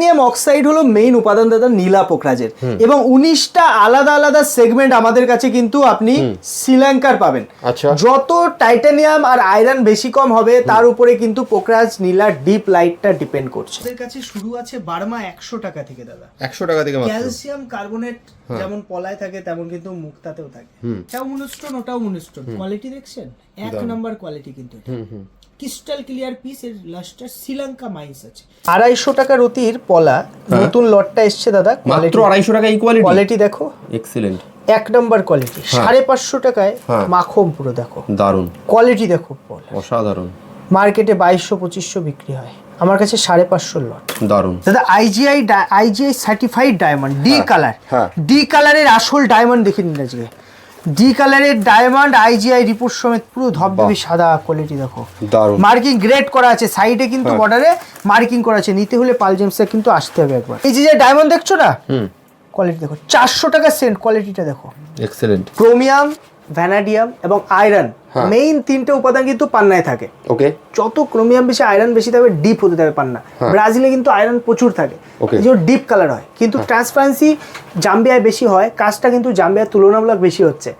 Aluminium oxide হলো main উপাদান দাদা নীলা পোখরাজের। এবং উনিশটা আলাদা আলাদা সেগমেন্ট আমাদের কাছে কিন্তু আপনি শ্রীলঙ্কার পাবেন। আচ্ছা। যত টাইটানিয়াম আর আয়রন বেশি কম হবে তার উপরে কিন্তু পোখরাজ নীলা ডিপ লাইটটা ডিপেন্ড করছে। আমাদের কাছে শুরু আছে বার্মা একশো টাকা থেকে দাদা। একশো টাকা থেকে ক্যালসিয়াম কার্বনেট যেমন পলায় থাকে তেমন কিন্তু মুক্তাতেও থাকে। এটাও মনুস্টোন ওটাও মনুস্টোন কোয়ালিটি দেখছেন? এক নাম্বার কোয়ালিটি কিন্তু এটা। ক্রিস্টাল ক্লিয়ার পিস এর লাস্টার শ্রীলঙ্কা মাইন্স আছে। আড়াইশো টাকা রতির পলা নতুন লটটা এসছে দাদা মাত্র আড়াইশো টাকা ইকুয়ালিটি কোয়ালিটি দেখো। এক্সিলেন্ট এক নম্বর কোয়ালিটি সাড়ে পাঁচশো টাকায় হ্যাঁ। মাখম পুরো দেখো। দারুণ। কোয়ালিটি দেখো পলা। অসাধারণ। মার্কেটে বাইশশো পঁচিশশো বিক্রি হয়। আমার কাছে সাড়ে পাঁচশো লট। দারুণ। দাদা IGI IGI certified diamond D colour হ্যাঁ। ডি কালারের আসল ডায়মন্ড দেখে নিন আজকে। ডি কালারের ডায়মন্ড আইজিআই রিপোর্ট সমেত পুরো ধবধবে সাদা কোয়ালিটি দেখো। মার্কিং গ্রেড করা আছে সাইডে কিন্তু হ্যাঁ। বর্ডারে মার্কিং করা আছে। নিতে হলে পাল পালজেমসে কিন্তু আসতে হবে একবার। এই যে ডায়মন্ড দেখছ না? হুম। কোয়ালিটি দেখো। চারশো টাকা সেন্ট কোয়ালিটিটা দেখো। এক্সেলেন্ট ক্রোমিয়াম ভ্যানাডিয়াম এবং আয়রন হ্যাঁ। মেইন তিনটে উপাদান কিন্তু পান্নায় থাকে। ওকে যত ক্রোমিয়াম বেশি আয়রন বেশি থাকবে ডিপ হতে থাকবে পান্না। ব্রাজিলে কিন্তু আয়রন প্রচুর থাকে. যে ডিপ কালার হয়। কিন্তু ট্রান্সপারেন্সি জাম্বিয়ায় বেশি হয় কাজটা কিন্তু জাম্বিয়ার তুলনামূলক বেশি হচ্ছে।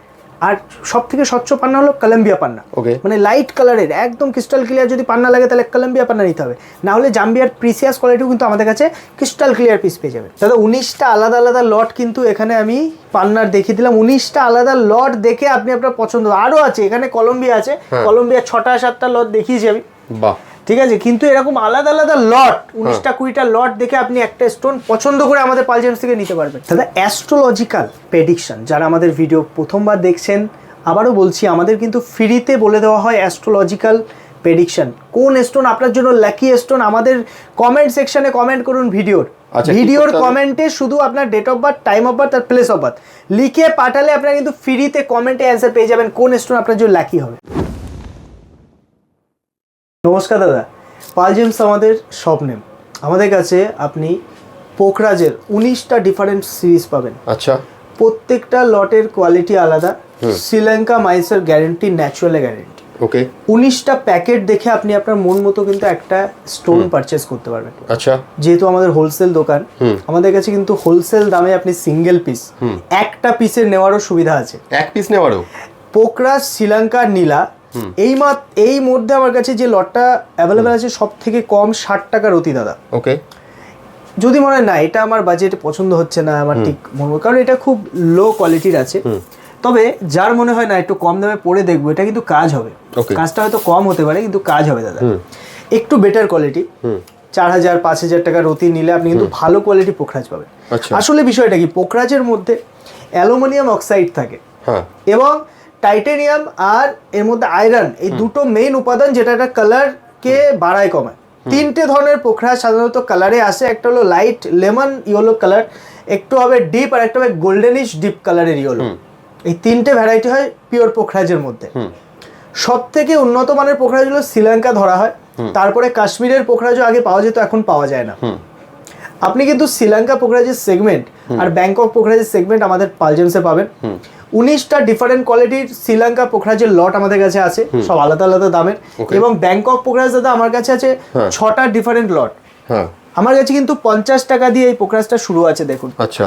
আর সব থেকে স্বচ্ছ পান্না হলো কলম্বিয়া পান্না। Okay. মানে লাইট কালারের একদম ক্রিস্টাল ক্লিয়ার যদি পান্না লাগে তাহলে কলম্বিয়া পান্না নিতে হবে। না হলে জাম্বিয়ার প্রিসিয়াস কোয়ালিটিও কিন্তু আমাদের কাছে ক্রিস্টাল ক্লিয়ার পিস পেয়ে যাবে। দাদা উনিশটা আলাদা আলাদা লট কিন্তু এখানে আমি পান্নার দেখিয়ে দিলাম। উনিশটা আলাদা লট দেখে আপনি আপনার পছন্দ। আরও আছে এখানে কলম্বিয়া আছে। কলম্বিয়া ছটা সাতটা লট দেখিয়েছি আমি। বাহ। ঠিক আছে? কিন্তু এরকম আলাদা আলাদা লট উনিশটা কুড়িটা লট দেখে আপনি একটা স্টোন পছন্দ করে আমাদের পালজেমস থেকে নিতে পারবেন। দাদা অ্যাস্ট্রোলজিক্যাল প্রেডিকশন যারা আমাদের ভিডিও প্রথমবার দেখছেন আবারও বলছি আমাদের কিন্তু ফ্রিতে বলে দেওয়া হয় অ্যাস্ট্রোলজিক্যাল প্রেডিকশন কোন স্টোন আপনার জন্য লাকি স্টোন আমাদের কমেন্ট সেকশনে কমেন্ট করুন ভিডিওর ভিডিওর কমেন্টে শুধু আপনার date of birth time of birth R place of birth লিখে পাঠালে আপনারা কিন্তু ফ্রিতে কমেন্টে অ্যান্সার পেয়ে যাবেন কোন স্টোন আপনার জন্য লাকি হবে। নমস্কার দাদা। পাল পালজেমস আমাদের সব নেম আমাদের কাছে আপনি পোখরাজের উনিশটা ডিফারেন্ট সিরিজ পাবেন। আচ্ছা। প্রত্যেকটা লটের কোয়ালিটি আলাদা। শ্রীলঙ্কা মাইসের গ্যারেন্টি ন্যাচুরাল গ্যারেন্টি ওকে উনিশটা প্যাকেট দেখে আপনি আপনার মন মতো কিন্তু একটা স্টোন পারচেস করতে পারবেন। আচ্ছা। যেহেতু আমাদের হোলসেল দোকান আমাদের কাছে কিন্তু হোলসেল দামে আপনি সিঙ্গেল পিস একটা পিসের নেওয়ারও সুবিধা আছে। এক পিস নেওয়ারও? পোকরাজ শ্রীলঙ্কার নীলা এই মাত এই মধ্যে আমার কাছে যে লটটা অ্যাভেলেবেল আছে সব থেকে কম ষাট টাকার অতি দাদা। ওকে। যদি মনে হয় না এটা আমার বাজেট পছন্দ হচ্ছে না আমার ঠিক মনে হয়- কারণ এটা খুব লো কোয়ালিটির আছে। তবে যার মনে হয় না একটু কম দামে পড়ে দেখব এটা কিন্তু কাজ হবে। কাজটা হয়তো কম হতে পারে কিন্তু কাজ হবে দাদা। একটু বেটার কোয়ালিটি চার হাজার পাঁচ হাজার টাকার রতি নিলে আপনি কিন্তু ভালো কোয়ালিটি পোখরাজ পাবেন। আচ্ছা। আসলে বিষয়টা কি পোখরাজের মধ্যে অ্যালুমিনিয়াম অক্সাইড থাকে। হ্যাঁ। এবং টাইটেনিয়াম আর এর মধ্যে আয়রন এই দুটো মেইন উপাদান যেটা একটা কালারকে বাড়ায় কমায়। তিনটে ধরনের পোখরা সাধারণত কালারে আসে একটা হলো লাইট লেমন ইয়েলো কালার একটু হবে ডিপ আর একটা হবে গোল্ডেনিশ ডিপ কালারের ইয়েলো এই তিনটে ভ্যারাইটি হয় পিওর পোখরাজের মধ্যে। সব থেকে উন্নত মানের পোখরাজগুলো শ্রীলঙ্কা ধরা হয় তারপরে কাশ্মীরের পোখরাজও আগে পাওয়া যেত এখন পাওয়া যায় না। আপনি কিন্তু শ্রীলঙ্কা পোখরাজের সেগমেন্ট আর ব্যাংকক পোখরাজের সেগমেন্ট আমাদের পালজেন্সে পাবেন। উনিশটা ডিফারেন্ট কোয়ালিটির শ্রীলঙ্কা পোখরাজের লট আমাদের কাছে আছে সব আলাদা আলাদা দামের। এবং ব্যাংকক পোখরাজ দাদা আমার কাছে আছে হ্যাঁ। ছটা ডিফারেন্ট লট হ্যাঁ। আমার কাছে কিন্তু পঞ্চাশ টাকা দিয়ে এই পোখরাজটা শুরু আছে দেখুন। আচ্ছা।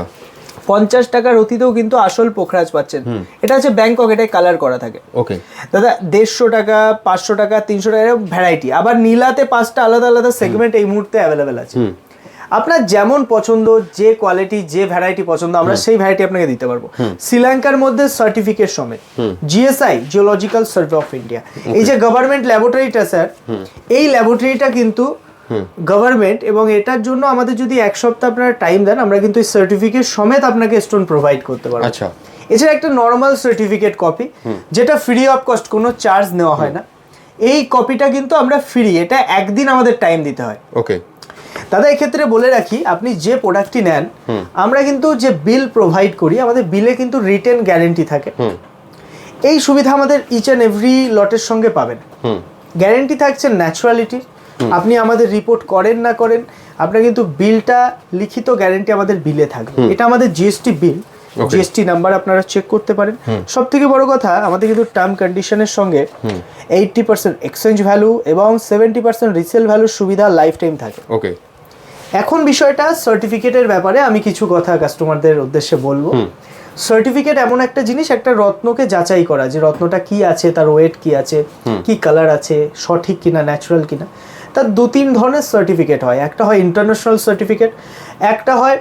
পঞ্চাশ টাকার অতীতেও কিন্তু আসল পোখরাজ পাচ্ছেন। এটা হচ্ছে ব্যাংকক এটাই কালার করা থাকে। ওকে দাদা দেড়শো টাকা পাঁচশো টাকা তিনশো টাকা ভ্যারাইটি আবার নীলাতে পাঁচটা আলাদা আলাদা সেগমেন্ট এই মুহূর্তে অ্যাভেলেবেল আছে। আপনার যেমন পছন্দ যে কোয়ালিটি যে ভ্যারাইটি পছন্দ আমরা সেই ভ্যারাইটি আপনাকে দিতে পারব। শ্রীলঙ্কার মধ্যে সার্টিফিকেট সমেত। GSI geological survey of India এই যে গভর্নমেন্ট ল্যাবরেটরিটা স্যার এই ল্যাবরেটরিটা কিন্তু গভর্নমেন্ট এবং এটার জন্য আমাদের যদি এক সপ্তাহ আপনারা টাইম দেন আমরা কিন্তু এই সার্টিফিকেট সমেত আপনাকে স্টোন প্রোভাইড করতে পারব। আচ্ছা। এছাড়া একটা নর্মাল সার্টিফিকেট কপি যেটা ফ্রি অফ কস্ট কোনো চার্জ নেওয়া হয় না। এই কপিটা কিন্তু আমরা ফ্রি এটা একদিন আমাদের টাইম দিতে হয়। ওকে দাদা এক্ষেত্রে বলে রাখি আপনি যে প্রোডাক্টটি নেন আমরা কিন্তু যে বিল প্রোভাইড করি আমাদের বিলে কিন্তু রিটেন গ্যারেন্টি থাকে। এই সুবিধা আমাদের ইচ অ্যান্ড এভরি লটের সঙ্গে পাবেন। গ্যারেন্টি থাকছে ন্যাচুরালিটি আপনি আমাদের রিপোর্ট করেন না করেন আপনার কিন্তু বিলটা লিখিত গ্যারেন্টি আমাদের বিলে থাকবে। এটা আমাদের জিএসটি বিল. জিএসটি নাম্বার আপনারা চেক করতে পারেন। সব থেকে বড় কথা আমাদের কিন্তু টার্ম কন্ডিশনের সঙ্গে এইটটি পার্সেন্ট এক্সচেঞ্জ ভ্যালু এবং সেভেন্টি পার্সেন্ট রিসেল ভ্যালুর সুবিধা লাইফ টাইম থাকে। ওকে এখন বিষয়টা সার্টিফিকেটের ব্যাপারে আমি কিছু কথা কাস্টমারদের উদ্দেশ্যে বলব। সার্টিফিকেট এমন একটা জিনিস একটা রত্নকে যাচাই করা যে রত্নটা কি আছে তার ওয়েট কি আছে কি কালার আছে সঠিক কিনা ন্যাচারাল কিনা। তার দু তিন ধরনের সার্টিফিকেট হয়। একটা হয় ইন্টারন্যাশনাল সার্টিফিকেট একটা হয়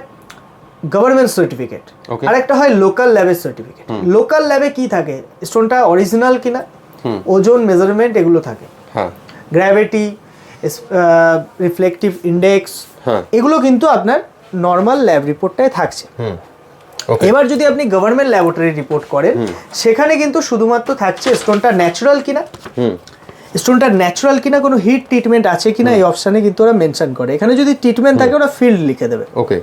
গভর্নমেন্ট সার্টিফিকেট Okay. আর একটা হয় লোকাল ল্যাবের সার্টিফিকেট লোকাল ল্যাবে কি থাকে? স্টোনটা অরিজিনাল কিনা? ওজন মেজারমেন্ট এগুলো থাকে। গ্র্যাভিটি রিফ্লেকটিভ ইন্ডেক্স এগুলো কিন্তু আপনার নর্মাল ল্যাব রিপোর্টটাই থাকছে। এবার যদি আপনি গভর্নমেন্ট ল্যাবরেটরি রিপোর্ট করেন সেখানে কিন্তু শুধুমাত্র থাকছে স্টোনটা ন্যাচারাল কিনা? স্টোনটা ন্যাচারাল কিনা? কোনো হিট ট্রিটমেন্ট আছে কিনা? এই অপশানে কিন্তু ওরা মেনশন করে। এখানে যদি ট্রিটমেন্ট থাকে ওরা ফিল্ড লিখে দেবে। ওকে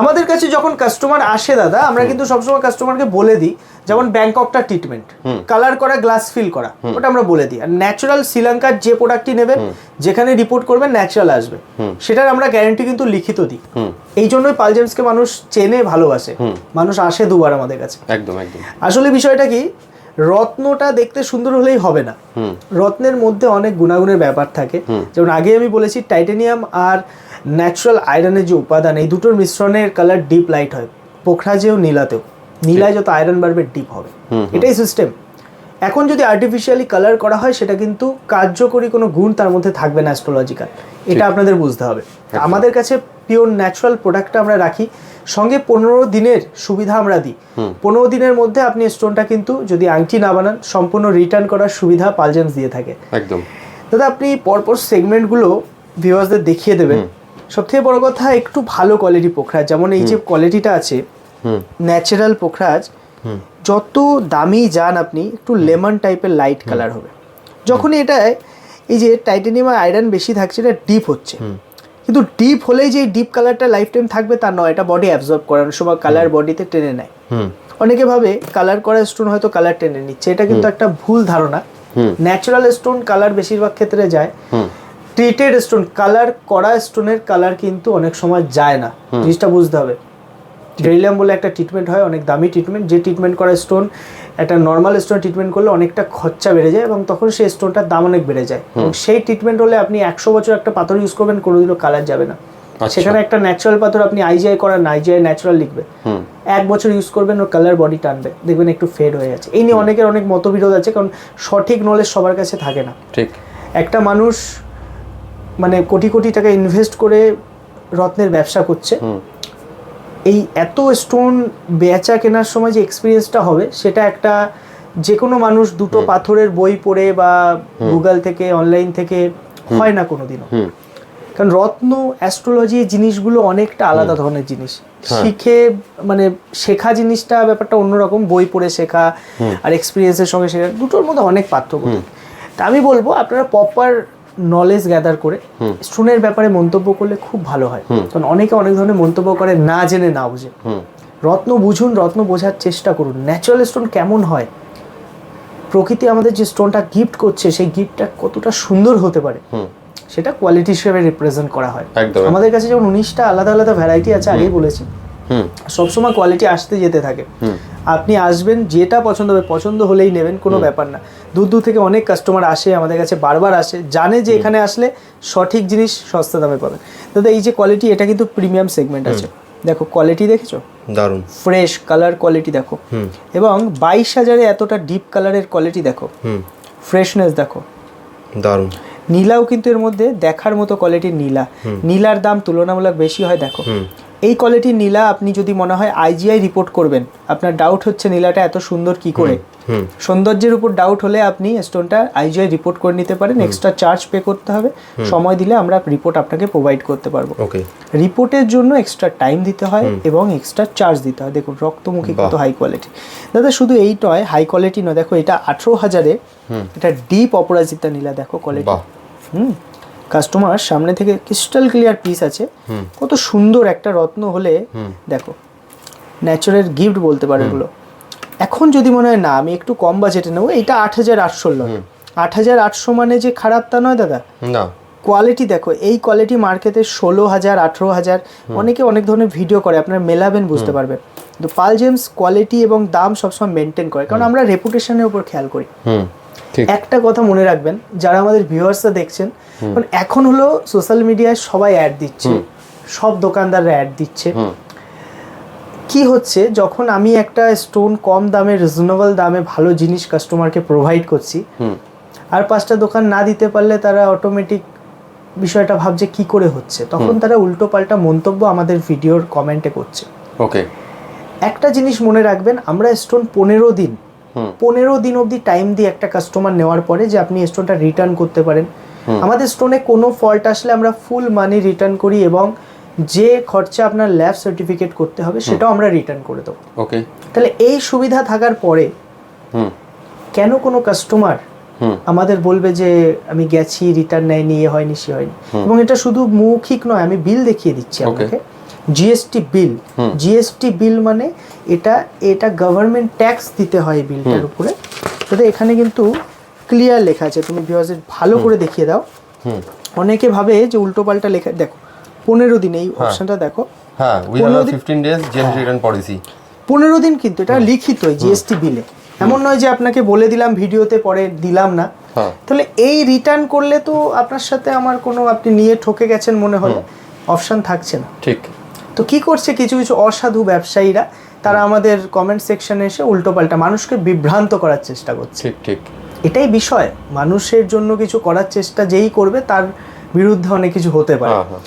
আমাদের কাছে যখন কাস্টমার আসে দাদা আমরা কিন্তু সবসময় কাস্টমারকে বলে দিই যেমন ব্যাংককটা ট্রিটমেন্ট কালার করা গ্লাস ফিল করা ওটা আমরা বলে দিই। আর ন্যাচারাল শ্রীলঙ্কার যে প্রোডাক্টটি নেবেন যেখানে রিপোর্ট করবেন ন্যাচারাল আসবে। সেটার আমরা গ্যারেন্টি কিন্তু লিখিত দিই। এই জন্যই পালজেমসকে মানুষ চেনে ভালোবাসে। মানুষ আসে দুবার আমাদের কাছে। একদম একদম। আসলে বিষয়টা কি রত্নটা দেখতে সুন্দর হলেই হবে না। রত্নের মধ্যে অনেক গুণাগুণের ব্যাপার থাকে। যেমন আগে আমি বলেছি টাইটেনিয়াম আর ন্যাচারাল আয়রনের যে উপাদান এই দুটোর মিশ্রণের কালার ডিপ লাইট হয়। পোখরাজেও নীলাতেও। নীলায় যত আয়রন বাড়বে ডিপ হবে। এটাই সিস্টেম এখন যদি আর্টিফিশিয়ালি কালার করা হয় সেটা কিন্তু কার্যকরী কোনো গুণ তার মধ্যে থাকবে না অ্যাস্ট্রোলজিক্যাল এটা আপনাদের বুঝতে হবে। আমাদের কাছে পিওর ন্যাচারাল প্রোডাক্টটা আমরা রাখি। সঙ্গে পনেরো দিনের সুবিধা আমরা দিই। পনেরো দিনের মধ্যে আপনি স্টোনটা কিন্তু যদি আংটি না বানান সম্পূর্ণ রিটার্ন করার সুবিধা পালজেন্স দিয়ে থাকে। একদম। দাদা আপনি পরপর সেগমেন্টগুলো ভিউয়ার্সদের দেখিয়ে দেবেন। সবথেকে বড় কথা একটু ভালো কোয়ালিটি পোখরাজ যেমন এই যে কোয়ালিটিটা আছে ন্যাচারাল পোখরাজ যত দামি যান আপনি একটু লেমন টাইপের লাইট কালার হবে। যখনই এটা এই যে টাইটানিয়াম আয়রন বেশি থাকছে এটা ডিপ হচ্ছে। কিন্তু ডিপ হলেই যে ডিপ কালারটা লাইফ টাইম থাকবে তা নয় এটা বডি অ্যাবজর্ব করার সময় কালার বডিতে টেনে নেয়। অনেকে ভাবে কালার করা স্টোন হয়তো কালার টেনে নিচ্ছে এটা কিন্তু একটা ভুল ধারণা। হুম। ন্যাচারাল স্টোন কালার বেশিরভাগ ক্ষেত্রে যায়। হুম। ট্রিটেড স্টোন কালার করা স্টোনের কালার কিন্তু অনেক সময় যায় না। জিনিসটা বুঝতে হবে। ডেরিলিয়াম বলে একটা ট্রিটমেন্ট হয় অনেক দামি ট্রিটমেন্ট যে ট্রিটমেন্ট করা স্টোন একটা নর্মাল স্টোন ট্রিটমেন্ট করলে অনেকটা খরচা বেড়ে যায় এবং তখন সেই স্টোনটার দাম অনেক বেড়ে যায়। এবং সেই ট্রিটমেন্ট হলে আপনি একশো বছর একটা পাথর ইউজ করবেন কোনোদিনও কালার যাবে না। আচ্ছা। সেখানে একটা ন্যাচারাল পাথর আপনি আইজিআই করান আইজিআই ন্যাচারাল লিখবে। এক বছর ইউজ করবেন ওর কালার বডি টানবে। দেখবেন একটু ফেড হয়ে যাচ্ছে। এই নিয়ে অনেকের অনেক মতবিরোধ আছে কারণ সঠিক নলেজ সবার কাছে থাকে না। ঠিক। একটা মানুষ মানে কোটি কোটি টাকা ইনভেস্ট করে রত্নের ব্যবসা করছে। এই এত স্টোন বেচা কেনার সময় যে এক্সপিরিয়েন্সটা হবে সেটা একটা যে কোনো মানুষ দুটো পাথরের বই পড়ে বা গুগল থেকে অনলাইন থেকে হয় না কোনোদিনও। হুম। কারণ রত্ন অ্যাস্ট্রোলজি জিনিসগুলো অনেকটা আলাদা ধরনের জিনিস। শিখে মানে শেখা জিনিসটা ব্যাপারটা অন্যরকম বই পড়ে শেখা আর এক্সপিরিয়েন্সের সঙ্গে শেখা দুটোর মধ্যে অনেক পার্থক্য তা আমি বলব আপনারা প্রপার নলেজ গ্যাদার করে স্টোনের ব্যাপারে মন্তব্য করলে খুব ভালো হয়। কারণ অনেকে অনেক ধরনের মন্তব্য করে না জেনে না বুঝে। রত্ন বুঝুন রত্ন বোঝার চেষ্টা করুন। ন্যাচারাল স্টোন কেমন হয়? প্রকৃতি আমাদের যে স্টোনটা গিফট করছে সেই গিফটটা কতটা সুন্দর হতে পারে? সেটা কোয়ালিটি হিসেবে রিপ্রেজেন্ট করা হয়। আমাদের কাছে যেমন উনিশটা আলাদা আলাদা ভ্যারাইটি আছে আগেই বলেছি। সবসময় কোয়ালিটি আসতে যেতে থাকে। আপনি আসবেন যেটা পছন্দ হবে পছন্দ হলেই নেবেন কোনো ব্যাপার না। দূর দূর থেকে অনেক কাস্টমার আসে আমাদের কাছে বারবার আসে জানে যে এখানে আসলে সঠিক জিনিস সস্তা দামে পাবেন। দাদা এই যে কোয়ালিটি এটা কিন্তু প্রিমিয়াম সেগমেন্ট আছে। দেখো কোয়ালিটি দেখেছ? দারুণ। ফ্রেশ কালার কোয়ালিটি দেখো। এবং বাইশ হাজারে এতটা ডিপ কালারের কোয়ালিটি দেখো। ফ্রেশনেস দেখো। দারুণ। নীলাও কিন্তু এর মধ্যে দেখার মতো কোয়ালিটির নীলা। নীলার দাম তুলনামূলক বেশি হয় দেখো। এই কোয়ালিটির নীলা আপনি যদি মনে হয় আইজিআই রিপোর্ট করবেন আপনার ডাউট হচ্ছে নীলাটা এত সুন্দর কি করে। সৌন্দর্যের উপর ডাউট হলে আপনি স্টোনটা আইজিআই রিপোর্ট করে নিতে পারেন এক্সট্রা চার্জ পে করতে হবে। সময় দিলে আমরা রিপোর্ট আপনাকে প্রোভাইড করতে পারব। রিপোর্টের জন্য এক্সট্রা টাইম দিতে হয় এবং এক্সট্রা চার্জ দিতে হয়। দেখুন রক্তমুখী কত হাই কোয়ালিটি দাদা শুধু এই নয় হাই কোয়ালিটি নয় দেখো এটা আঠেরো হাজারে এটা ডিপ অপরাজিতা নীলা দেখো কোয়ালিটি হুম। কাস্টমার সামনে থেকে ক্রিস্টাল ক্লিয়ার পিস আছে। কত সুন্দর একটা রত্ন হলে দেখো ন্যাচারাল গিফট বলতে পারে এগুলো। এখন যদি মনে হয় না আমি একটু কম বাজেটে নেব এইটা আট হাজার আটশো নয়। আট হাজার আটশো মানে যে খারাপ তা নয় দাদা। না। কোয়ালিটি দেখো এই কোয়ালিটি মার্কেটে ষোলো হাজার আঠেরো হাজার অনেকে অনেক ধরনের ভিডিও করে আপনারা মেলাবেন বুঝতে পারবেন। কিন্তু পাল জেমস কোয়ালিটি এবং দাম সবসময় মেনটেন করে কারণ আমরা রেপুটেশনের উপর খেয়াল করি। হুম একটা কথা মনে রাখবেন যারা আমাদের ভিউয়ার্সরা দেখছেন এখন হলো সোশ্যাল মিডিয়ায় সবাই অ্যাড দিচ্ছে। সব দোকানদাররা অ্যাড দিচ্ছে। কি হচ্ছে? যখন আমি একটা স্টোন কম দামে রিজনেবল দামে ভালো জিনিস কাস্টমারকে প্রোভাইড করছি আর পাঁচটা দোকান না দিতে পারলে তারা অটোমেটিক বিষয়টা ভাবছে কি করে হচ্ছে। তখন তারা উল্টো পাল্টা মন্তব্য আমাদের ভিডিওর কমেন্টে করছে। ওকে। একটা জিনিস মনে রাখবেন আমরা স্টোন পনেরো দিন পনেরো দিন অবধি টাইম দিয়ে একটা কাস্টমার নেওয়ার পরে যে আপনি স্টোনটা রিটার্ন করতে পারেন আমাদের স্টোনে কোনো ফল্ট আসলে আমরা ফুল মানি রিটার্ন করি এবং যে খরচা আপনার ল্যাব সার্টিফিকেট করতে হবে সেটাও আমরা রিটার্ন করে দেবো। ওকে তাহলে এই সুবিধা থাকার পরে কেন কোনো কাস্টমার আমাদের বলবে যে আমি গেছি রিটার্ন নেয়নি এ হয়নি সে হয়নি। এবং এটা শুধু মৌখিক নয় আমি বিল দেখিয়ে দিচ্ছি আপনাকে। জিএসটি বিল জিএসটি বিল মানে এটা এটা গভর্নমেন্ট ট্যাক্স দিতে হয় বিলটার উপরে। তাতে এখানে কিন্তু ক্লিয়ার লেখা আছে। তুমি ভিউয়ার্সের ভালো করে দেখিয়ে দাও। হুম। অনেকে ভাবে যে উল্টো পাল্টা লেখা দেখো পনেরো দিন এই অপশনটা দেখো। হ্যাঁ উই হ্যাভ দিন- fifteen days then return policy পনেরো দিন কিন্তু এটা লিখিত জিএসটি বিলে এমন নয় যে আপনাকে বলে দিলাম ভিডিওতে পরে দিলাম না। হ্যাঁ। তাহলে এই রিটার্ন করলে তো আপনার সাথে আমার কোনো আপনি নিয়ে ঠকে গেছেন মনে হলে অপশন থাকছে না। ঠিক। তো কি করছে কিছু কিছু অসাধু ব্যবসায়ীরা? তারা আমাদের কমেন্ট সেকশনে এসে উল্টোপাল্টা মানুষকে বিভ্রান্ত করার চেষ্টা করছে। ঠিক ঠিক। এটাই বিষয়। মানুষের জন্য কিছু করার চেষ্টা যেই করবে তার বিরুদ্ধে অনেক কিছু হতে পারে। হ্যাঁ হ্যাঁ।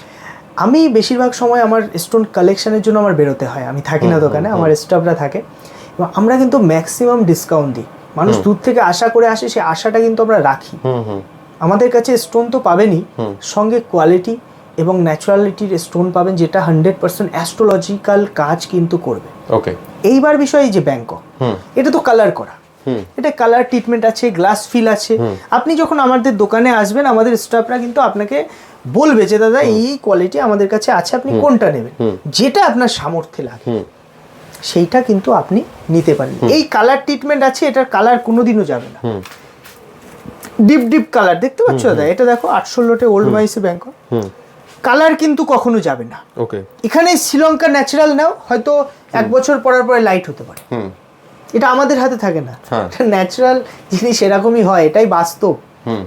আমি বেশিরভাগ সময় আমার স্টোন কালেকশনের জন্য আমার বেরোতে হয়। আমি থাকি না দোকানে আমার স্টাফরা থাকে। এবং আমরা কিন্তু ম্যাক্সিমাম ডিসকাউন্ট দিই। মানুষ দূর থেকে আশা করে আসে সেই আশাটা কিন্তু আমরা রাখি। আমাদের কাছে স্টোন তো পাবেনই। সঙ্গে কোয়ালিটি এবং ন্যাচুরালিটির স্টোন পাবেন যেটা হান্ড্রেড পার্সেন্ট অ্যাস্ট্রোলজিক্যাল কাজ কিন্তু করবে। ওকে এইবার বিষয় এই যে ব্যাংকক। এটা তো কালার করা। এটা কালার ট্রিটমেন্ট আছে গ্লাস ফিল আছে। আপনি যখন আমাদের দোকানে আসবেন আমাদের স্টাফরা কিন্তু আপনাকে বলবে যে দাদা এই কোয়ালিটি আমাদের কাছে আছে আপনি কোনটা নেবেন? যেটা আপনার সামর্থ্যে লাগে। সেইটা কিন্তু আপনি নিতে পারেন এই কালার ট্রিটমেন্ট আছে এটার কালার কোনোদিনও যাবে না। ডিপ ডিপ কালার দেখতে পাচ্ছ দাদা? এটা দেখো আটশো লোটে ওল্ড মাইসে ব্যাংকক হুম। কালার কিন্তু কখনো যাবে না। ওকে এখানে শ্রীলঙ্কা ন্যাচারাল নাও হয়তো এক বছর পরার পরে লাইট হতে পারে। এটা আমাদের হাতে থাকে না। ন্যাচারাল জিনিস এরকমই হয় এটাই বাস্তব। হুম।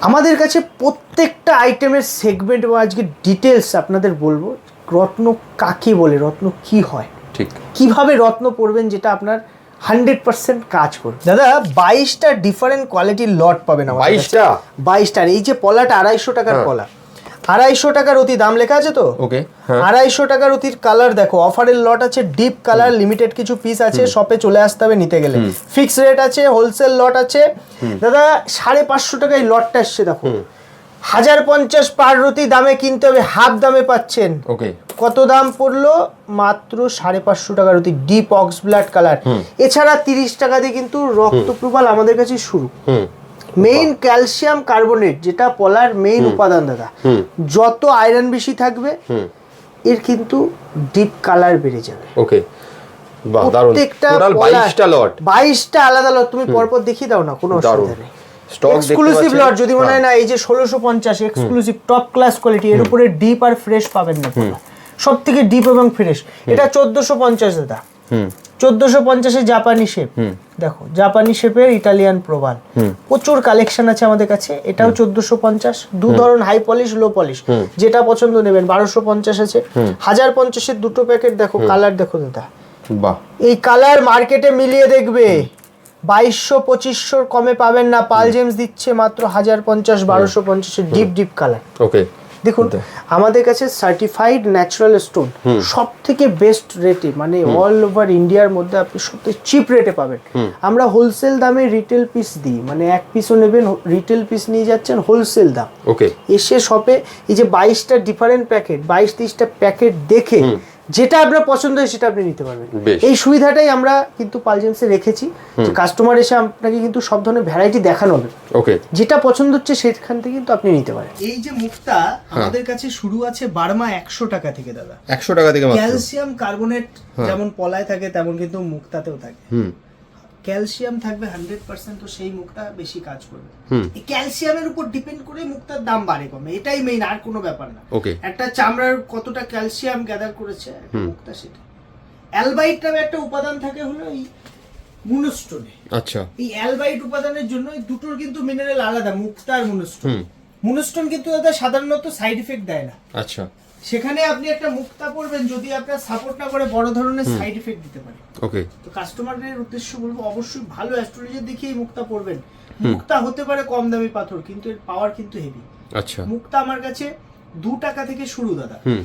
আমাদের কাছে প্রত্যেকটা আইটেমের সেগমেন্ট এবং আজকে ডিটেলস আপনাদের বলব রত্ন কাকে বলে রত্ন কি হয়? ঠিক। কীভাবে রত্ন পড়বেন যেটা আপনার হান্ড্রেড পার্সেন্ট কাজ করবে? দাদা বাইশটা ডিফারেন্ট কোয়ালিটির লট পাবেন আমাদের কাছে। বাইশটা বাইশটার এই যে পলাটা আড়াইশো টাকার হ্যাঁ। পলা। আড়াইশো টাকার অতি দাম লেখা আছে তো? ওকে হ্যাঁ। আড়াইশো টাকার অতির কালার দেখো অফারের লট আছে ডিপ কালার লিমিটেড কিছু পিস আছে শপে চলে আসতে হবে নিতে গেলে। ফিক্স রেট আছে হোলসেল লট আছে। দাদা সাড়ে পাঁচশো টাকায় লটটা এসছে দেখো। হাজার পঞ্চাশ পার রতি দামে কিনতে হবে হাফ দামে পাচ্ছেন। ওকে। কত দাম পড়ল? মাত্র সাড়ে পাঁচশো টাকার অতি ডিপ অক্স ব্লাড কালার এছাড়া তিরিশ টাকা দিয়ে কিন্তু রক্ত প্রবাল আমাদের কাছে শুরু। হুম। মেইন ক্যালসিয়াম কার্বনেট যেটা পলার মেইন উপাদান দাদা। যত আয়রন বেশি থাকবে এর কিন্তু ডিপ কালার বেড়ে যাবে। ওকে। প্রত্যেকটা বাইশটা লট বাইশটা আলাদা লট তুমি পরপর দেখিয়ে দাও না কোনো অসুবিধা নেই। এক্সক্লুসিভ লট যদি মনে হয় না এই যে ষোলোশো পঞ্চাশ এক্সক্লুসিভ টপ ক্লাস কোয়ালিটি এর উপরে ডিপ আর ফ্রেশ পাবেন না সব থেকে ডিপ এবং ফ্রেশ এটা চোদ্দশো পঞ্চাশ দাদা। চোদ্দশো পঞ্চাশে জাপানি শেপ দেখো জাপানি শেপের ইটালিয়ান প্রবাল প্রচুর কালেকশন আছে আমাদের কাছে এটাও চোদ্দশো পঞ্চাশ। দু ধরন হাই পলিশ লো পলিশ যেটা পছন্দ নেবেন বারোশো পঞ্চাশ আছে। হাজার পঞ্চাশের দুটো প্যাকেট দেখো কালার দেখো দাদা বাহ। এই কালার মার্কেটে মিলিয়ে দেখবে। বাইশশো পঁচিশশোর কমে পাবেন না। পাল জেমস দিচ্ছে মাত্র হাজার পঞ্চাশ বারোশো পঞ্চাশের ডিপ ডিপ কালার ওকে দেখুন আমাদের কাছে সার্টিফাইড ন্যাচারাল স্টোন সব থেকে বেস্ট রেটে মানে অল ওভার ইন্ডিয়ার মধ্যে আপনি সব থেকে চিপ রেটে পাবেন আমরা হোলসেল দামে রিটেল পিস দিই মানে এক পিসও নেবেন রিটেল পিস নিয়ে যাচ্ছেন হোলসেল দাম। ওকে এসে শপে এই যে বাইশটা ডিফারেন্ট প্যাকেট বাইশ তিরিশটা প্যাকেট দেখে যেটা আপনার পছন্দ হয় সেটা আপনি নিতে পারবেন। এই সুবিধাটাই আমরা কিন্তু পালজেন্সে রেখেছি যে কাস্টমার এসে আপনাকে কিন্তু সব ধরনের ভ্যারাইটি দেখানো হবে। ওকে যেটা পছন্দ হচ্ছে সেখান থেকে কিন্তু আপনি নিতে পারেন। এই যে মুক্তা আমাদের কাছে শুরু আছে বার্মা একশো টাকা থেকে দাদা। একশো টাকা থেকে মাত্র। ক্যালসিয়াম কার্বনেট যেমন পলায় থাকে তেমন কিন্তু মুক্তাতেও থাকে। হুম। ক্যালসিয়াম থাকবে হান্ড্রেড পার্সেন্ট তো সেই মুক্তা বেশি কাজ করবে। এই ক্যালসিয়ামের উপর ডিপেন্ড করে মুক্তার দাম বাড়ে কমে। এটাই মেইন আর কোনো ব্যাপার না। একটা চামড়ার কতটা ক্যালসিয়াম গ্যাদার করেছে মুক্তা সেটা অ্যালবাইট নামে একটা উপাদান থাকে হলো এই মুনোস্টোনে। আচ্ছা। এই অ্যালবাইট উপাদানের জন্য এই দুটোর কিন্তু মিনারেল আলাদা মুক্তা আর মুনোস্টোন। মুনস্টোন কিন্তু দাদা সাধারণত সাইড ইফেক্ট দেয় না। আচ্ছা। সেখানে আপনি একটা মুক্তা পরবেন যদি আপনার সাপোর্ট না করে বড় ধরনের সাইড ইফেক্ট দিতে পারে। ওকে তো কাস্টমারদের উদ্দেশ্য বলব অবশ্যই ভালো অ্যাস্ট্রোলজার দেখেই এই মুক্তা পরবেন মুক্তা হতে পারে কম দামি পাথর কিন্তু এর পাওয়ার কিন্তু হেভি আচ্ছা। মুক্তা আমার কাছে দু টাকা থেকে শুরু দাদা। হুম।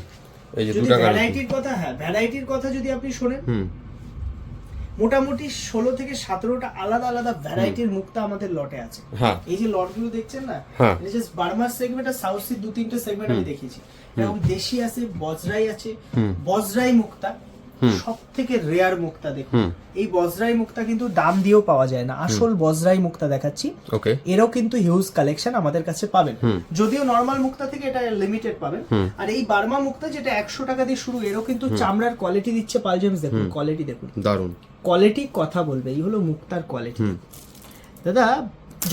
এই যে দু টাকা ভ্যারাইটির কথা হ্যাঁ ভ্যারাইটির কথা যদি আপনি শোনেন হুম। মোটামুটি ষোলো থেকে সতেরোটা আলাদা আলাদা ভ্যারাইটির মুক্তা আমাদের লটে আছে। হ্যাঁ। এই যে লটগুলো দেখছেন না? হ্যাঁ। জাস্ট বার্মার সেগমেন্ট আর সাউথ সি দু তিনটে সেগমেন্ট আমি দেখেছি এরকম দেশি আছে বজরাই আছে। বজরাই মুক্তা সব থেকে রেয়ার মুক্তা দেখুন। এই বজরাই মুক্তা কিন্তু দাম দিয়েও পাওয়া যায় না। আসল বজরাই মুক্তা দেখাচ্ছি। এরও কিন্তু হিউজ কালেকশন আমাদের কাছে পাবেন। যদিও নর্মাল মুক্তা থেকে এটা লিমিটেড পাবেন। আর এই বার্মা মুক্তা যেটা একশো টাকা দিয়ে শুরু এরও কিন্তু চামড়ার কোয়ালিটি দিচ্ছে পালজেমস দেখুন কোয়ালিটি দেখুন। দারুণ কোয়ালিটি কথা বলবে এই হলো মুক্তার কোয়ালিটি দাদা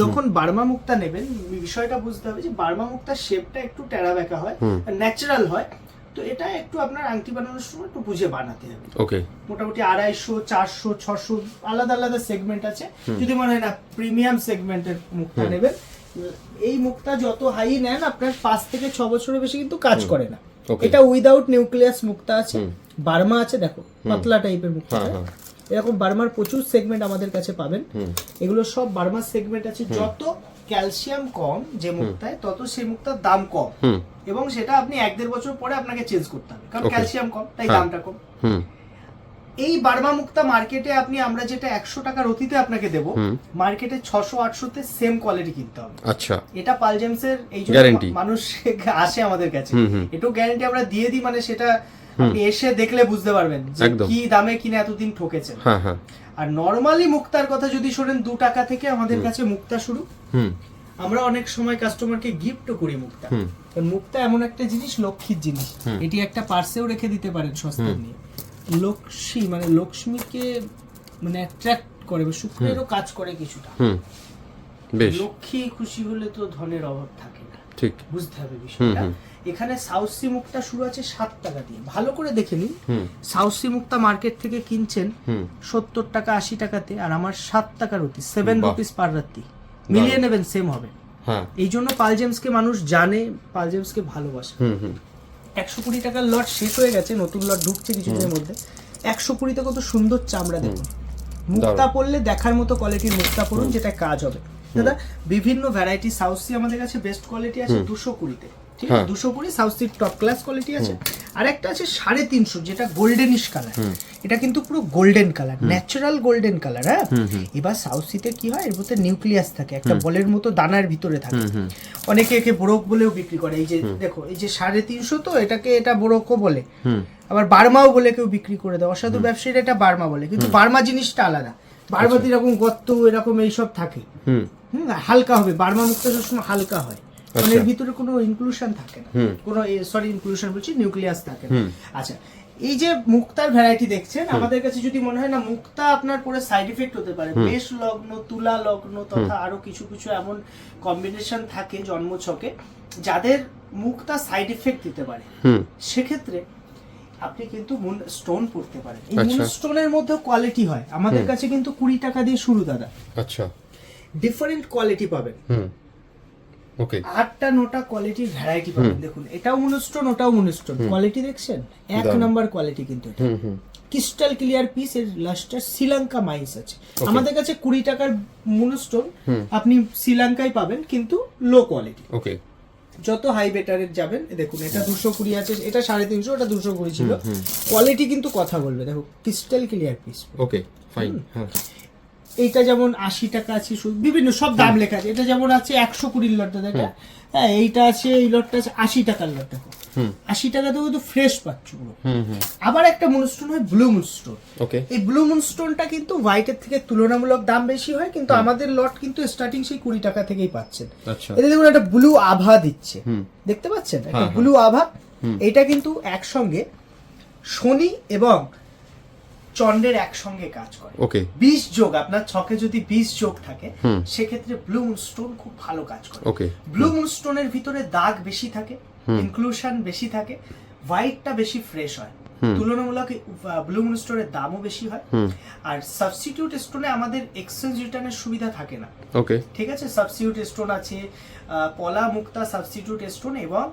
যখন বার্মা মুক্তা নেবেন বিষয়টা বুঝতে হবে যে বার্মা মুক্তার শেপটা একটু টেরা বেঁকা হয় ন্যাচারাল হয়। তো এটা একটু আপনার আংটি বানানোর সময় একটু বুঝে বানাতে হবে। ওকে। মোটামুটি আড়াইশো চারশো ছশো আলাদা আলাদা সেগমেন্ট আছে। যদি মনে হয় না প্রিমিয়াম সেগমেন্টের মুক্তা নেবেন এই মুক্তা যত হাই নেন আপনার পাঁচ থেকে ছ বছরের বেশি কিন্তু কাজ করে না। এটা উইদাউট নিউক্লিয়াস মুক্তা আছে বার্মা আছে দেখো পাতলা টাইপের মুক্তা হ্যাঁ, হ্যাঁ। এরকম বার্মার প্রচুর সেগমেন্ট আমাদের কাছে পাবেন। এগুলো সব বার্মার সেগমেন্ট আছে। যত ক্যালসিয়াম কম যে মুক্তায় তত সেই মুক্তার দাম কম। এবং সেটা আপনি এক দেড় বছর পরে আপনাকে চেঞ্জ করতে হবে। কারণ ক্যালসিয়াম কম তাই হ্যাঁ। দামটা কম। হুম। এই বার্মা মুক্তা মার্কেটে আপনি আমরা যেটা একশো টাকার অতিতে আপনাকে দেবো। মার্কেটে ছশো আটশোতে সেম কোয়ালিটি কিনতে হবে। আচ্ছা। এটা পালজেমসের এই জন্য মানুষ আসে আমাদের কাছে। এটাও গ্যারান্টি আমরা দিয়ে দিই মানে সেটা আপনি এসে দেখলে বুঝতে পারবেন কি দামে কিনে এতদিন ঠকেছেন। হ্যাঁ হ্যাঁ। আর নর্মালি মুক্তার কথা যদি শোনেন দু টাকা থেকে আমাদের কাছে মুক্তা শুরু। আমরা অনেক সময় কাস্টমারকে গিফটও করি মুক্তা। মুক্তা এমন একটা জিনিস লক্ষ্মীর জিনিস। এটি একটা পার্সেও রেখে দিতে পারেন সস্তা নিয়ে। লক্ষ্মী মানে লক্ষ্মীকে মানে অ্যাট্রাক্ট করে শুক্রেরও কাজ করে কিছুটা। লক্ষ্মী খুশি হলে তো ধনের অভাব থাকে। ঠিক। বুঝতে হবে বিষয়টা। এখানে সাউথ সি মুক্তা শুরু আছে সাত টাকা দিয়ে। ভালো করে দেখে নিন। সাউথ সি মার্কেট থেকে কিনছেন সত্তর টাকা আশি টাকাতে আর আমার সাত টাকার অতি সেভেন রুপিস পার রাত্রি মিলিয়ে নেবেন সেম হবে। হ্যাঁ। এই জন্য পালজেমসকে মানুষ জানে পালজেমসকে ভালোবাসে। একশো কুড়ি টাকার লট শেষ হয়ে গেছে নতুন লট ঢুকছে কিছুদিনের মধ্যে। একশো কুড়িতে কত সুন্দর চামড়া দেখুন। মুক্তা পড়লে দেখার মতো কোয়ালিটির মুক্তা পড়ুন যেটা কাজ হবে। দাদা বিভিন্ন ভ্যারাইটি সাউথ সি আমাদের কাছে বেস্ট কোয়ালিটি আছে দুশো কুড়িতে ঠিক আছে? হ্যাঁ। দুশো কুড়ি south sea top class quality আছে। আর একটা আছে সাড়ে তিনশো যেটা গোল্ডেনিশ কালার এটা কিন্তু পুরো golden colour natural golden colour হ্যাঁ? এবার সাউথ সিতে কি হয়? এর মধ্যে নিউক্লিয়াস থাকে একটা বলের মতো দানার ভিতরে থাকে। অনেকে একে বোরক বলেও বিক্রি করে। এই যে দেখো এই যে সাড়ে তিনশো তো এটাকে এটা বোরকও বলে। আবার বার্মাও বলে কেউ বিক্রি করে দেয়। অসাধু ব্যবসায়ীরা এটা বার্মা বলে। কিন্তু বার্মা জিনিসটা আলাদা। বার্মাতে এরকম গর্ত এরকম এইসব থাকে। হুম হালকা হবে। বার্মা মুক্ত সবসময় হালকা হয়। আচ্ছা। এর ভিতরে কোনো ইনক্লুশন থাকে না। কোনো সরি ইনক্লুশন বলছি নিউক্লিয়াস থাকে না। আচ্ছা এই যে মুক্তার ভ্যারাইটি দেখছেন আমাদের কাছে যদি মনে হয় না মুক্তা আপনার পরে সাইড এফেক্ট হতে পারে। মেষ লগ্ন তুলা লগ্ন তথা আরও কিছু কিছু এমন কম্বিনেশন থাকে জন্মছকে যাদের মুক্তা সাইড এফেক্ট দিতে পারে। সেক্ষেত্রে আপনি কিন্তু মুন স্টোন পড়তে পারেন। এই মুন। স্টোনের মধ্যে কোয়ালিটি হয়। আমাদের কাছে কিন্তু কুড়ি টাকা দিয়ে শুরু দাদা। আচ্ছা। ডিফারেন্ট কোয়ালিটি পাবেন। ওকে আটটা নটা কোয়ালিটির ভ্যারাইটি পাবেন দেখুন। এটাও মুনস্টোন ওটাও মুনস্টোন কোয়ালিটি দেখছেন? এক। নাম্বার কোয়ালিটি কিন্তু এটা। ক্রিস্টাল ক্লিয়ার পিস এর লাস্টার শ্রীলঙ্কা মাইন্স আছে। আমাদের কাছে কুড়ি টাকার মুনস্টোন আপনি শ্রীলঙ্কায় পাবেন কিন্তু লো কোয়ালিটি ওকে যত হাই বেটারের যাবেন দেখুন এটা দুশো কুড়ি আছে এটা সাড়ে তিনশো ওটা দুশো কুড়ি ছিল। কোয়ালিটি কিন্তু কথা বলবে দেখো crystal clear piece okay fine হ্যাঁ। এইটা যেমন আশি টাকা আছে বিভিন্ন সব দাম লেখা আছে। এটা যেমন আছে একশো কুড়ির লটটা দেখা হ্যাঁ এইটা আছে এই লটটা আছে আশি টাকার লট দেখো আশি টাকাতেও কিন্তু ফ্রেশ পাচ্ছ পুরো আবার একটা মুনস্টোন হয় ব্লু মুনস্টোন এই ব্লু মুনস্টোনটা কিন্তু হোয়াইটের থেকে তুলনামূলক দাম বেশি হয় কিন্তু আমাদের লট কিন্তু স্টার্টিং সেই কুড়ি টাকা থেকেই পাচ্ছেন। এটা দেখুন একটা ব্লু আভা দিচ্ছে। হুম। দেখতে পাচ্ছেন? একটা হ্যাঁ, ব্লু আভা। এটা কিন্তু একসঙ্গে শনি এবং চন্দ্রের একসঙ্গে কাজ করে। ওকে। বিষ যোগ আপনার ছকে যদি বিষ যোগ থাকে সেক্ষেত্রে ব্লু স্টোন খুব ভালো কাজ করে। ওকে। ব্লু স্টোনের ভিতরে দাগ বেশি থাকে ইনক্লুশন বেশি থাকে হোয়াইটটা বেশি ফ্রেশ হয়। তুলনামূলক ব্লু মুন স্টোরের দামও বেশি হয়। আর সাবস্টিটিউট স্টোনে আমাদের এক্সচেঞ্জ রিটার্নের সুবিধা থাকে না। ওকে। ঠিক আছে? সাবস্টিটিউট স্টোন আছে পলা মুক্তা সাবস্টিটিউট স্টোন এবং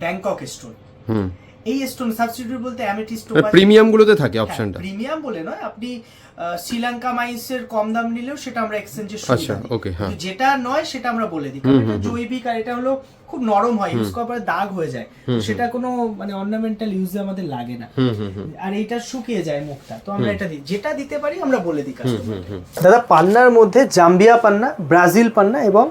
ব্যাংকক স্টোন হুম। এই স্টোন সাবস্টিটিউট বলতে অ্যামেটিস্ট প্রিমিয়াম গুলোতে থাকে হ্যাঁ, অপশনটা প্রিমিয়াম বলে নয় আপনি আহ, শ্রীলঙ্কা মাইন্সের কম দাম নিলেও সেটা আমরা এক্সচেঞ্জের আচ্ছা, okay, হ্যাঁ। যেটা নয় সেটা আমরা বলে দিই। কারণ এটা জৈবিক আর এটা হলো খুব নরম হয় ইউজ করার পরে দাগ হয়ে যায়। তো সেটা কোনো মানে অর্নামেন্টাল ইউজে আমাদের লাগে না। হুম হুম হুম। আর এটা শুকিয়ে যায় মুখটা। তো আমরা এটা দিই। যেটা দিতে পারি আমরা বলে দিই দাদা পান্নার মধ্যে জাম্বিয়া পান্না ব্রাজিল পান্না এবং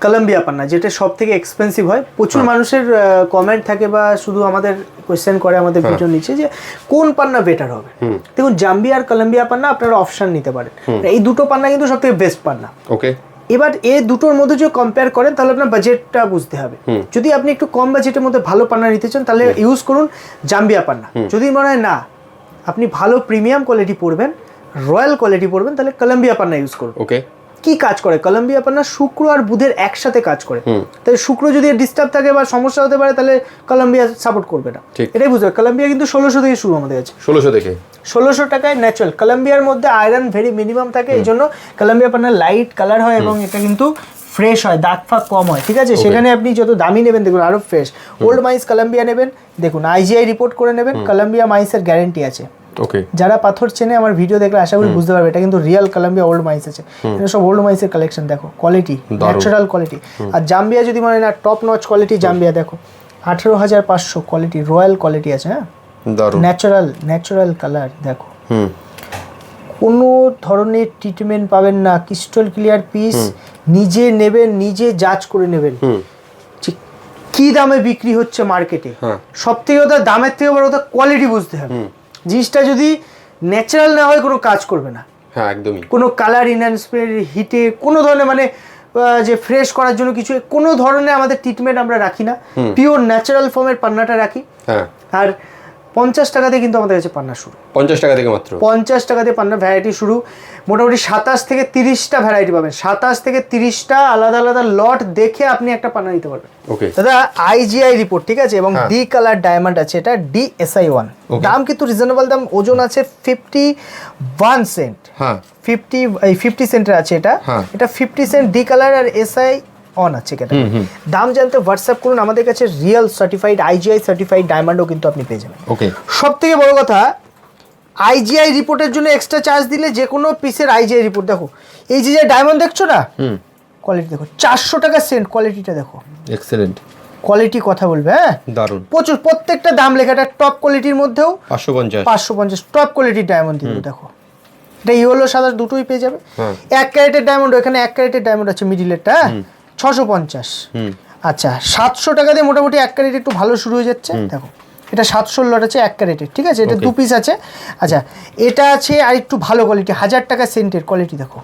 কলম্বিয়া পান্না যেটা সব থেকে এক্সপেন্সিভ হয়। প্রচুর মানুষের কমেন্ট থাকে বা শুধু আমাদের কোয়েশ্চেন করে আমাদের ভিডিও নিচে যে কোন পান্না বেটার হবে? দেখুন জাম্বিয়া আর কলম্বিয়া পান্না আপনারা অপশন নিতে পারেন। এই দুটো পান্না কিন্তু সব থেকে বেস্ট পান্না। ওকে এবার এ দুটোর মধ্যে যদি কম্পেয়ার করেন তাহলে আপনার বাজেটটা বুঝতে হবে। যদি আপনি একটু কম বাজেটের মধ্যে ভালো পান্না নিতে চান তাহলে ইউজ করুন জাম্বিয়া পান্না। যদি মনে হয় না আপনি ভালো প্রিমিয়াম কোয়ালিটি পড়বেন রয়্যাল কোয়ালিটি পড়বেন তাহলে কলম্বিয়া পান্না ইউজ করুন। ওকে কি কাজ করে? কলম্বিয়া পান্না শুক্র আর বুধের একসাথে কাজ করে। তাহলে শুক্র যদি ডিস্টার্ব থাকে বা সমস্যা হতে পারে তাহলে কলম্বিয়া সাপোর্ট করবে না। এটাই বুঝতে কলম্বিয়া কিন্তু ষোলোশো থেকে শুরু আমাদের কাছে। ষোলোশো থেকে? ষোলোশো টাকায় ন্যাচারাল কলম্বিয়ার মধ্যে আয়রন ভেরি মিনিমাম থাকে এই জন্য কলম্বিয়া পান্নার লাইট কালার হয় এবং এটা কিন্তু ফ্রেশ হয় দাগ ফাগ কম হয়। ঠিক আছে? সেখানে আপনি যত দামি নেবেন দেখুন আরও ফ্রেশ ওল্ড মাইস কলম্বিয়া নেবেন দেখুন আইজিআই রিপোর্ট করে নেবেন কলম্বিয়া মাইসের গ্যারেন্টি আছে। ওকে যারা পাথর চেনে আমার ভিডিও দেখলে আশা করি বুঝতে পারবে এটা কিন্তু রিয়েল কলম্বিয়া ওল্ড মাইন্স আছে। এটা সব ওল্ড মাইসের কালেকশন দেখো কোয়ালিটি ন্যাচারাল কোয়ালিটি আর জাম্বিয়া যদি মনে না টপ নচ কোয়ালিটি জাম্বিয়া দেখো আঠেরো হাজার পাঁচশো কোয়ালিটি রয়্যাল কোয়ালিটি আছে হ্যাঁ? ন্যাচারাল ন্যাচারাল কালার দেখো। হুম। কোনো ধরনের ট্রিটমেন্ট পাবেন না ক্রিস্টাল ক্লিয়ার পিস নিজে নেবেন নিজে জাজ করে নেবেন। কি দামে বিক্রি হচ্ছে মার্কেটে। সব থেকে ওদের দামের থেকে বড় ওটা কোয়ালিটি বুঝতে হবে। জিনিসটা যদি ন্যাচারাল না হয় কোনো কাজ করবে না। হ্যাঁ একদমই। কোনো কালার ইনহ্যান্সমেন্ট হিটে কোনো ধরনের মানে যে ফ্রেশ করার জন্য কিছু কোনো ধরনের আমাদের ট্রিটমেন্ট আমরা রাখি না। পিওর ন্যাচারাল ফর্মের পান্নাটা রাখি। হ্যাঁ। আর পঞ্চাশ টাকাতে কিন্তু আমাদের কাছে পান্না শুরু। পঞ্চাশ টাকা থেকে মাত্র? পঞ্চাশ টাকাতে পান্না ভ্যারাইটি শুরু। মোটামুটি সাতাশ থেকে তিরিশটা ভ্যারাইটি পাবেন। সাতাশ থেকে তিরিশটা আলাদা আলাদা লট দেখে আপনি একটা পান্না নিতে পারবেন। ওকে দাদা আইজিআই রিপোর্ট ঠিক আছে? এবং। ডি কালার ডায়মন্ড আছে এটা ডি এসআই ওয়ান দাম কিন্তু রিজনেবল দাম ওজন আছে ফিফটি ওয়ান সেন্ট হ্যাঁ। ফিফটি এই ফিফটি সেন্টের আছে এটা। হ্যাঁ। এটা ফিফটি সেন্ট ডি কালার আর এসআই অন আছে এটা দাম জানতে হোয়াটসঅ্যাপ করুন আমাদের কাছে রিয়েল সার্টিফাইড আইজিআই সার্টিফাইড ডায়মন্ডও কিন্তু আপনি পেয়ে যাবেন। ওকে সব থেকে বড় কথা আইজিআই রিপোর্টের জন্য এক্সট্রা চার্জ দিলে যে কোনো পিসের আইজিআই রিপোর্ট দেখো। এই যে যে ডায়মন্ড দেখছ না? হুম। কোয়ালিটি দেখো চারশো টাকা সেন্ট কোয়ালিটিটা দেখো। এক্সেলেন্ট কোয়ালিটি কথা বলবে হ্যাঁ? দারুণ। প্রচুর প্রত্যেকটা দাম লেখাটা টপ কোয়ালিটির মধ্যেও পাঁচশো পঞ্চাশ। পাঁচশো পঞ্চাশ টপ কোয়ালিটির ডায়মন্ড দিব দেখো। এটা ইয়েলো সাদা দুটোই পেয়ে যাবে। হ্যাঁ। এক ক্যারেটের ডায়মন্ড এখানে এক ক্যারেটের ডায়মন্ড আছে মিডিলেরটা ছশো পঞ্চাশ। হুম। আচ্ছা সাতশো টাকা দিয়ে মোটামুটি এক ক্যারেট একটু ভালো শুরু হয়ে যাচ্ছে। দেখো এটা সাতশো লট আছে এক ক্যারেটের ঠিক আছে? এটা দু পিস আছে। আচ্ছা এটা আছে আর একটু ভালো কোয়ালিটি হাজার টাকা সেন্টের কোয়ালিটি দেখো।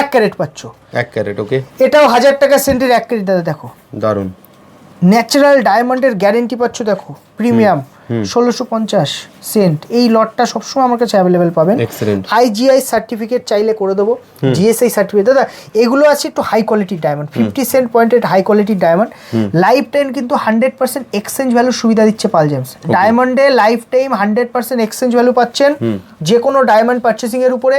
এক ক্যারেট পাচ্ছ। এক ক্যারেট ওকে এটাও হাজার টাকা সেন্টের এক ক্যারেট দাদা দেখো। দারুণ। ন্যাচারাল ডায়মন্ডের গ্যারেন্টি পাচ্ছ দেখো প্রিমিয়াম ষোলোশো পঞ্চাশ সেন্ট। এই লটটা সবসময় আমার কাছে অ্যাভেলেবেল পাবেন। আইজিআই সার্টিফিকেট চাইলে করে দেবো। জিএসআই সার্টিফিকেট দাদা এগুলো আছে একটু হাই কোয়ালিটির diamond fifty cent pointed high কোয়ালিটির ডায়মন্ড লাইফ টাইম কিন্তু হান্ড্রেড পার্সেন্ট এক্সচেঞ্জ ভ্যালু সুবিধা দিচ্ছে Pal gems ডায়মন্ডে lifetime hundred percent exchange value পাচ্ছেন। যে কোনো ডায়মন্ড পার্চেসিং এর উপরে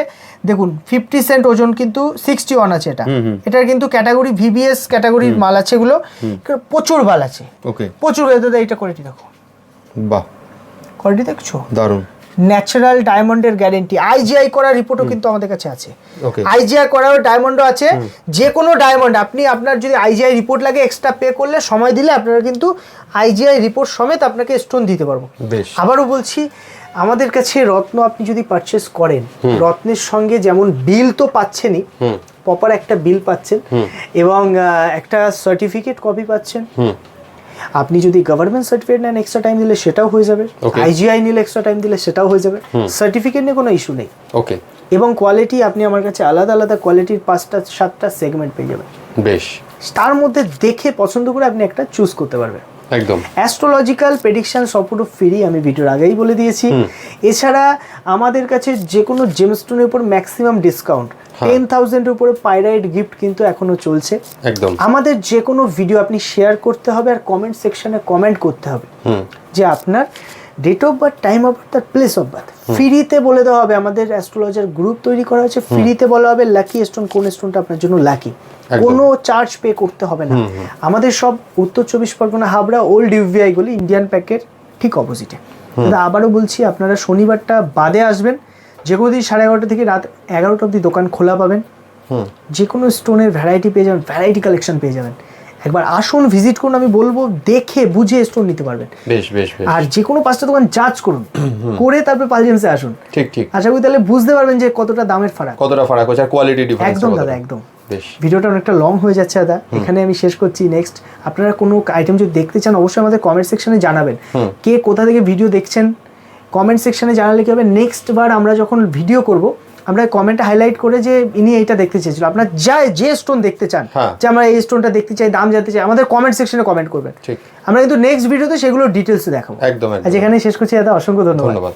দেখুন ফিফটি সেন্ট ওজন কিন্তু সিক্সটি ওয়ান আছে এটা। এটার কিন্তু ক্যাটাগরি ভিবিএস ক্যাটাগরির মাল আছে এগুলো। প্রচুর মাল আছে। প্রচুর দাদা এইটা কোয়ালিটি দেখো। বাহ। কোয়ালিটি দেখছ? দারুণ। ন্যাচারাল ডায়মন্ডের গ্যারেন্টি। আইজিআই করা রিপোর্টও কিন্তু আমাদের কাছে আছে। আইজিআই করাও ডায়মন্ডও আছে। যে কোনো ডায়মন্ড আপনি আপনার যদি আইজিআই রিপোর্ট লাগে এক্সট্রা পে করলে সময় দিলে আপনারা কিন্তু আইজিআই রিপোর্ট সমেত আপনাকে স্টোন দিতে পারব। আবারও বলছি আমাদের কাছে রত্ন আপনি যদি পারচেস করেন রত্নের সঙ্গে যেমন বিল তো পাচ্ছেনই প্রপার একটা বিল পাচ্ছেন এবং একটা সার্টিফিকেট কপি পাচ্ছেন। আপনি যদি গভর্নমেন্ট সার্টিফিকেট নেন এক্সট্রা টাইম দিলে সেটাও হয়ে যাবে। আইজিআই নিলে এক্সট্রা টাইম দিলে সেটাও হয়ে যাবে। সার্টিফিকেট নিয়ে কোনো ইস্যু নেই। ওকে এবং কোয়ালিটি আপনি আমার কাছে আলাদা আলাদা কোয়ালিটির পাঁচটা সাতটা সেগমেন্ট পেয়ে যাবেন। বেশ। তার মধ্যে দেখে পছন্দ করে আপনি একটা চুজ করতে পারবেন। একদম। অ্যাস্ট্রোলজিক্যাল প্রেডিকশন সম্পূর্ণ ফ্রি আমি ভিডিওর আগেই বলে দিয়েছি। এছাড়া আমাদের কাছে যে কোনো জেমস্টোনের উপর ম্যাক্সিমাম ডিসকাউন্ট টেন থাউজেন্ডের উপরে পাইরাইড গিফট কিন্তু এখনও চলছে। একদম। আমাদের যে কোনো ভিডিও আপনি শেয়ার করতে হবে আর কমেন্ট সেকশনে কমেন্ট করতে হবে। যে আপনার date of birth time of birth R place of birth ফ্রিতে বলে দেওয়া হবে আমাদের অ্যাস্ট্রোলজার গ্রুপ তৈরি করা হয়েছে। ফ্রিতে বলা হবে লাকি স্টোন কোন স্টোনটা আপনার জন্য লাকি কোনো চার্জ পে করতে হবে না। আমাদের সব উত্তর চব্বিশ পরগনা হাবড়া ওল্ড ইউভিআই গুলি ইন্ডিয়ান প্যাকের ঠিক অপোজিটে দাদা আবারও বলছি আপনারা শনিবারটা বাদে আসবেন। যে কোনো দিন সাড়ে এগারোটা থেকে রাত এগারোটা অবধি দোকান খোলা পাবেন। হুম। যে কোনো স্টোনের ভ্যারাইটি পেয়ে যাবেন ভ্যারাইটি কালেকশন পেয়ে যাবেন। একবার আসুন ভিজিট করুন আমি বলব দেখে বুঝে স্টোন নিতে পারবেন। বেশ বেশ আর যে কোনো পাঁচটা দোকান জাজ করুন। করে তারপরে পালজেন্সে আসুন। ঠিক ঠিক। আশা করি তাহলে বুঝতে পারবেন যে কতটা দামের ফারাক। কতটা ফারাক হচ্ছে আর কোয়ালিটি ডিফারেন্স একদম দাদা একদম। ভিডিওটা অনেকটা লং হয়ে যাচ্ছে দাদা। এখানে আমি শেষ করছি। নেক্সট আপনারা কোনো আইটেম যদি দেখতে চান অবশ্যই আমাদের কমেন্ট সেকশনে জানাবেন। কে কোথা থেকে ভিডিও দেখছেন কমেন্ট সেকশানে জানালে কী হবে? নেক্সট বার আমরা যখন ভিডিও করব আমরা কমেন্টে হাইলাইট করে যে ইনি এইটা দেখতে চেয়েছিল। আপনার যা যে স্টোন দেখতে চান হ্যাঁ। যে আমরা এই স্টোনটা দেখতে চাই দাম জানতে চাই আমাদের কমেন্ট সেকশনে কমেন্ট করবেন। আমরা কিন্তু নেক্সট ভিডিওতে সেগুলো ডিটেলসে দেখাবো। একদম যেখানে শেষ করছি দাদা অসংখ্য ধন্যবাদ।